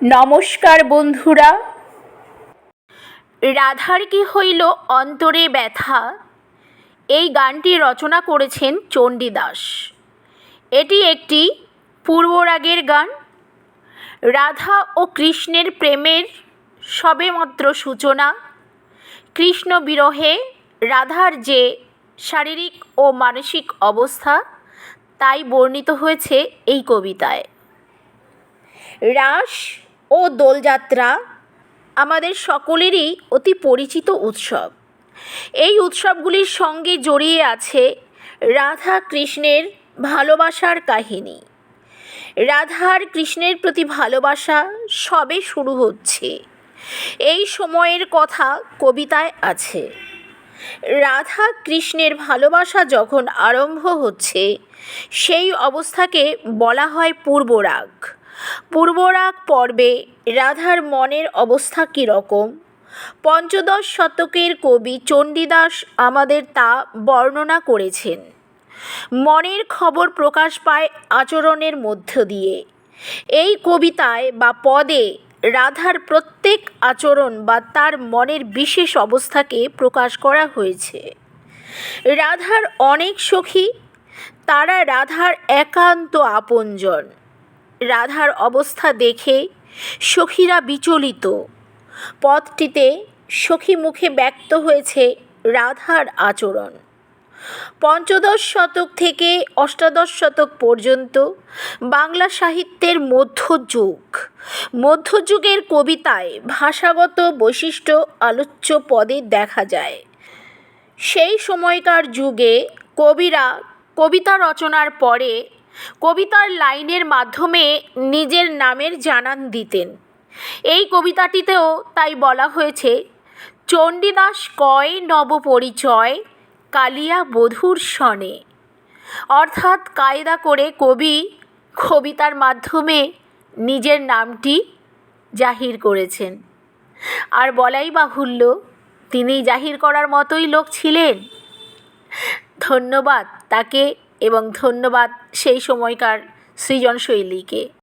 নমস্কার বন্ধুরা। রাধার কি হইল অন্তরে ব্যথা? এই গানটি রচনা করেছেন চণ্ডীদাস এটি একটি পূর্বরাগের গান। রাধা ও কৃষ্ণের প্রেমের সবেমাত্র সূচনা। কৃষ্ণ বিরহে রাধার যে শারীরিক ও মানসিক অবস্থা, তাই বর্ণিত হয়েছে এই কবিতায়। রাস ও দোলযাত্রা আমাদের সকলেরই অতি পরিচিত উৎসব। এই উৎসবগুলির সঙ্গে জড়িয়ে আছে রাধা কৃষ্ণের ভালোবাসার কাহিনী। রাধার কৃষ্ণের প্রতি ভালোবাসা সবে শুরু হচ্ছে। এই সময়ের কথা কবিতায় আছে। রাধা কৃষ্ণের ভালোবাসা যখন আরম্ভ হচ্ছে, সেই অবস্থাকে বলা হয় পূর্বরাগ। পূর্বরাগ পর্বে রাধার মনের অবস্থা কীরকম? পঞ্চদশ শতকের কবি চণ্ডীদাস আমাদের তা বর্ণনা করেছেন। মনের খবর প্রকাশ পায় আচরণের মধ্য দিয়ে। এই কবিতায় বা পদে রাধার প্রত্যেক আচরণ বা তার মনের বিশেষ অবস্থাকে প্রকাশ করা হয়েছে। রাধার অনেক সখী, তারা রাধার একান্ত আপনজন। রাধার অবস্থা দেখে সখীরা বিচলিত। পথটিতে সখী মুখে ব্যক্ত হয়েছে রাধার আচরণ। পঞ্চদশ শতক থেকে অষ্টাদশ শতক পর্যন্ত বাংলা সাহিত্যের মধ্যযুগ। মধ্যযুগের কবিতায় ভাষাগত বৈশিষ্ট্য আলোচ্য পদে দেখা যায়। সেই সময়কার যুগে কবিরা কবিতা রচনার পরে কবিতার লাইনের মাধ্যমে নিজের নামের জানান দিতেন। এই কবিতাটিতেও তাই বলা হয়েছে, চণ্ডীদাস কয় নবপরিচয়, কালিয়া বধূর সনে। অর্থাৎ কায়দা করে কবি কবিতার মাধ্যমে নিজের নামটি জাহির করেছেন। আর বলাই বাহুল্য তিনি জাহির করার মতোই লোক ছিলেন। ধন্যবাদ তাকে এবং ধন্যবাদ সেই সময়কার সৃজনশৈলীকে।